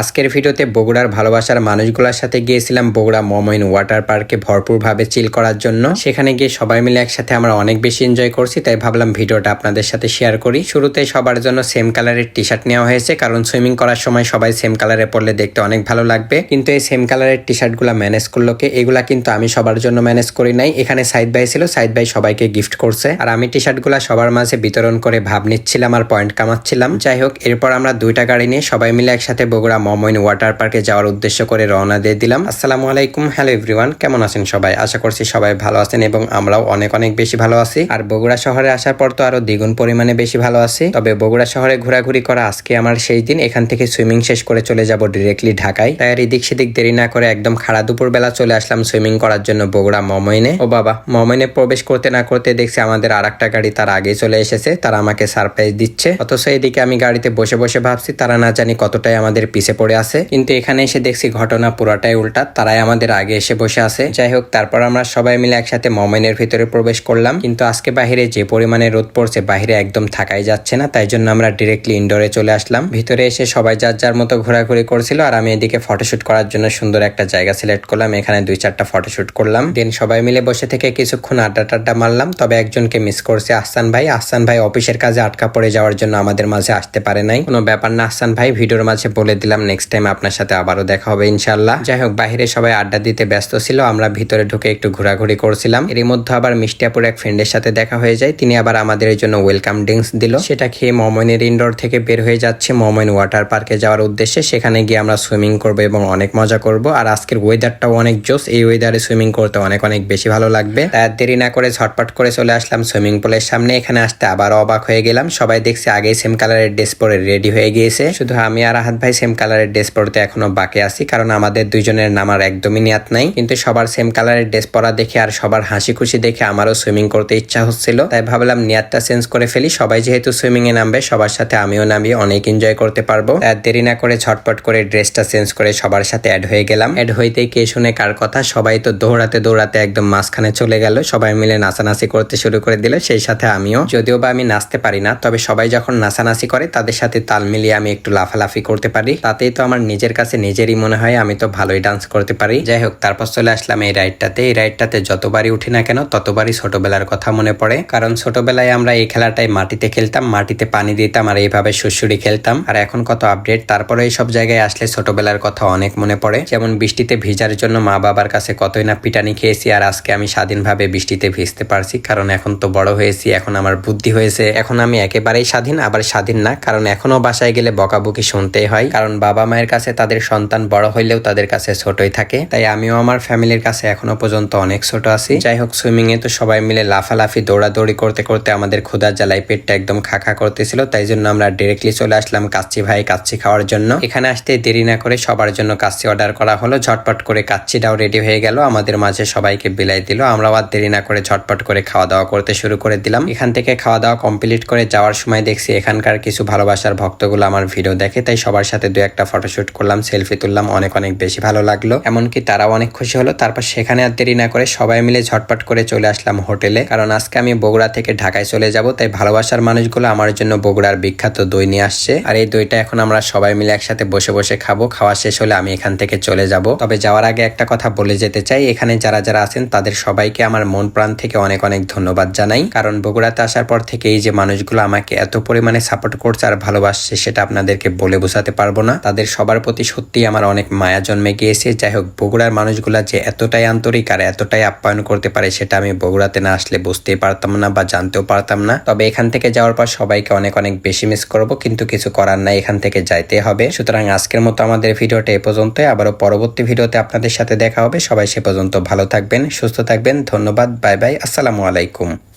আজকের ভিডিওতে বগুড়ার ভালোবাসার মানুষগুলোর সাথে গিয়েছিলাম বগুড়া মমইন ওয়াটার পার্কে ভরপুরভাবে চিল করার জন্য। সেখানে গিয়ে সবাই মিলে একসাথে আমরা অনেক বেশি এনজয় করছি, তাই ভাবলাম ভিডিওটা আপনাদের সাথে শেয়ার করি। শুরুতে সবার জন্য সেম কালারের টি শার্ট নেওয়া হয়েছে, কারণ সুইমিং করার সময় সবাই সেম কালারে পরলে দেখতে অনেক ভালো লাগবে। কিন্তু এই সেম কালারের টি শার্টগুলো ম্যানেজ করল কে? এগুলা কিন্তু আমি সবার জন্য ম্যানেজ করি নাই। এখানে সাইদ ভাই ছিল সাইদ ভাই সবাইকে গিফট করছে। আর আমি টি শার্টগুলা সবার মাঝে বিতরণ করে ভাব নিচ্ছিলাম আর পয়েন্ট কামাচ্ছিলাম। যাই হোক, এরপর আমরা দুইটা গাড়ি নিয়ে সবাই মিলে একসাথে বগুড়া মমইন ওয়াটার পার্কে যাওয়ার উদ্দেশ্য করে রওনা দিয়ে দিলাম। আসসালামু আলাইকুম, হ্যালো এভরিওয়ান, কেমন আছেন সবাই? আশা করছি সবাই ভালো আছেন এবং আমরাও অনেক অনেক বেশি ভালো আছি। আর বগুড়া শহরে আসার পর তো আরও দ্বিগুণ পরিমাণে বেশি ভালো আছি। তবে বগুড়া শহরে ঘোরাঘুরি করা আজকে আমার সেই দিন। এখান থেকে সুইমিং শেষ করে চলে যাব ডিরেক্টলি ঢাকায়। তাই আর এদিক সেদিক দেরি না করে একদম খাড়া দুপুর বেলা চলে আসলাম সুইমিং করার জন্য বগুড়া মমইনে। ও বাবা, মমইনে প্রবেশ করতে না করতে দেখছি আমাদের আর একটা গাড়ি তার আগে চলে এসেছে। তারা আমাকে সারপ্রাইজ দিচ্ছে। অথচ এদিকে আমি গাড়িতে বসে বসে ভাবছি, তারা না জানি কতটাই আমাদের পিছে পড়ে আছে। কিন্তু এখানে এসে দেখছি ঘটনা পুরাটাই উল্টা। তারাই আমাদের আগে এসে বসে আছে। যাই হোক, তারপর আমরা সবাই মিলে একসাথে মমেনের ভিতরে প্রবেশ করলাম। কিন্তু আজকে বাহিরে যে পরিমাণে রোদ পড়ছে, বাহিরে একদম থাকাই যাচ্ছে না। তাই জন্য আমরা ডিরেক্টলি ইনডোরে চলে আসলাম। ভিতরে এসে সবাই যার যার মতো ঘোরাঘুরি করছিল। আর আমি এদিকে ফটোশুট করার জন্য সুন্দর একটা জায়গা সিলেক্ট করলাম। এখানে দুই চারটা ফটোশুট করলাম। দেন সবাই মিলে বসে থেকে কিছুক্ষণ আড্ডা টাড্ডা মারলাম। তবে একজনকে মিস করছে আহসান ভাই। আহসান ভাই অফিসের কাজে আটকা পড়ে যাওয়ার জন্য আমাদের মাঝে আসতে পারে নাই। কোনো ব্যাপার না, আহসান ভাই, ভিডিওর মাঝে বলে দিলাম। নেক্সট টাইম আপনার সাথে আবারও দেখা হবে ইনশাল্লাহ যাই হোক, বাইরে সবাই আড্ডা দিতে ব্যস্ত ছিল, আমরা ভিতরে ঢুকে একটু ঘোরাঘুরি করছিলাম। এর মধ্যে আবার মিষ্টিয়াপুর এক ফ্রেন্ডের সাথে দেখা হয়ে যায়, তিনি আবার আমাদের জন্য ওয়েলকাম ড্রিঙ্কস দিল। সেটা খেয়ে মমইনের ইনডোর থেকে বের হয়ে যাচ্ছে মমইন ওয়াটার পার্কে যাওয়ার উদ্দেশ্যে। সেখানে গিয়ে আমরা সুইমিং করব এবং অনেক মজা করব। আর আজকের ওয়েদারটাও অনেক জোস এই ওয়েদারে সুইমিং করতে অনেক অনেক বেশি ভালো লাগবে। তাই দেরি না করে ঝটপট করে চলে আসলাম সুইমিং পুলের সামনে। এখানে আসতে আবার অবাক হয়ে গেলাম। সবাই দেখছে আগেই সেম কালারের ড্রেস পরে রেডি হয়ে গিয়েছে। শুধু আমি আর আহাত ভাই সেম কালারের ড্রেস পরতে এখনও বাকি আছি, কারণ আমাদের দুইজনের নামার একদমই নিয়াত নাই। কিন্তু সবার সেম কালারের ড্রেস পরা দেখে আর সবার হাসি খুশি দেখে আমারও সুইমিং করতে ইচ্ছা হচ্ছিল। তাই ভাবলাম নিয়াতটা চেঞ্জ করে ফেলি। সবাই যেহেতু সুইমিং এ নামবে, সবার সাথে আমিও নামিয়ে অনেক এনজয় করতে পারব। আর দেরি না করে ঝটপট করে ড্রেসটা চেঞ্জ করে সবার সাথে অ্যাড হয়ে গেলাম। অ্যাড হইতেই কে শুনে কার কথা, সবাই তো দৌড়াতে দৌড়াতে একদম মাঝখানে চলে গেল। সবাই মিলে নাচানাচি করতে শুরু করে দিল, সেই সাথে আমিও। যদিও বা আমি নাচতে পারি না, তবে সবাই যখন নাচানাচি করে, তাদের সাথে তাল মিলিয়ে আমি একটু লাফালাফি করতে পারি। তাতেই তো আমার নিজের কাছে নিজেরই মনে হয়, আমি তো ভালোই ডান্স করতে পারি। যাই হোক তারপর চলে আসলাম এই রাইডটাতে এই রাইডটাতে যতবারই উঠি না কেন, ততবারই ছোটবেলার কথা মনে পড়ে। কারণ ছোটবেলায় আমরা এই খেলাটাই মাটিতে খেলতাম, মাটিতে পানি দিতাম আর এইভাবে সুসুরি খেলতাম। আর এখন কত আপডেট তারপরে এই সব জায়গায় আসলে ছোটবেলার কথা অনেক মনে পড়ে। যেমন বৃষ্টিতে ভিজার জন্য মা বাবার কাছে কতই না পিটানি খেয়েছি আর আজকে আমি স্বাধীনভাবে বৃষ্টিতে ভিজতে পারছি। কারণ এখন তো বড় হয়েছি, এখন আমার বুদ্ধি হয়েছে। এখন আমি একেবারেই স্বাধীন, আবার স্বাধীন না। কারণ এখনও বাসায় গেলে বকাবকি শুনতেই হয়। কারণ বাবা মায়ের কাছে তাদের সন্তান বড় হইলেও তাদের কাছে ছোটই থাকে। তাই আমিও আমার ফ্যামিলির কাছে এখনও পর্যন্ত অনেক ছোট আছি। যাই হোক সুইমিং এ তো সবাই মিলে লাফালাফি, দৌড়াদৌড়ি করতে করতে আমাদের ক্ষুধার জ্বালায় পেটটা একদম খাখা করতেছিল। তাই জন্য আমরা ডিরেক্টলি চলে আসলাম কাচ্চি ভাই কাচ্চি খাওয়ার জন্য। এখানে আসতে দেরি না করে সবার জন্য কাচ্চি অর্ডার করা হলো। ঝটপট করে কাচ্চিটাও রেডি হয়ে গেল। আমাদের মাঝে সবাইকে বিলাই দিল। আমরা আর দেরি না করে ঝটপট করে খাওয়া দাওয়া করতে শুরু করে দিলাম। এখান থেকে খাওয়া দাওয়া কমপ্লিট করে যাওয়ার সময় দেখছি এখানকার কিছু ভালোবাসার ভক্তগুলো আমার ভিডিও দেখে। তাই সবার সাথে দু একটা ফটোশুট করলাম সেলফি তুললাম, অনেক অনেক বেশি ভালো লাগল। এমনকি তারাও অনেক খুশি হলো। তারপর সেখানে আর দেরি না করে সবাই মিলে ঝটপট করে চলে আসলাম হোটেলে। কারণ আজকে আমি বগুড়া থেকে ঢাকায় চলে যাব, তাই ভালোবাসার মানুষগুলো আমার জন্য বগুড়ার বিখ্যাত দই নিয়ে আসছে। আর এই দইটা এখন আমরা সবাই মিলে একসাথে বসে বসে খাব। খাওয়া শেষ হলে আমি এখান থেকে চলে যাব। তবে যাওয়ার আগে একটা কথা বলে যেতে চাই। এখানে যারা যারা আছেন, তাদের সবাইকে আমার মন প্রাণ থেকে অনেক অনেক ধন্যবাদ জানাই। কারণ বগুড়াতে আসার পর থেকে এই যে মানুষগুলো আমাকে এত পরিমাণে সাপোর্ট করছে আর ভালোবাসছে, সেটা আপনাদেরকে বলে বোঝাতে পারব না। তাদের সবার প্রতি সত্যি আমার অনেক মায়া জন্মে গিয়েছে। যাই হোক, বগুড়ার মানুষগুলা যে এতটাই আন্তরিক আর এতটাই আপ্যায়ন করতে পারে, সেটা আমি বগুড়াতে না আসলে বুঝতেই পারতাম না বা জানতেও পারতাম না। তবে এখান থেকে যাওয়ার পর সবাইকে অনেক অনেক বেশি মিস করব, কিন্তু কিছু করার নাই, এখান থেকে যাইতে হবে। সুতরাং আজকের মতো আমাদের ভিডিওটা এ পর্যন্তই। আবারও পরবর্তী ভিডিওতে আপনাদের সাথে দেখা হবে। সবাই সে পর্যন্ত ভালো থাকবেন, সুস্থ থাকবেন। ধন্যবাদ, বাই বাই। আসসালামু আলাইকুম।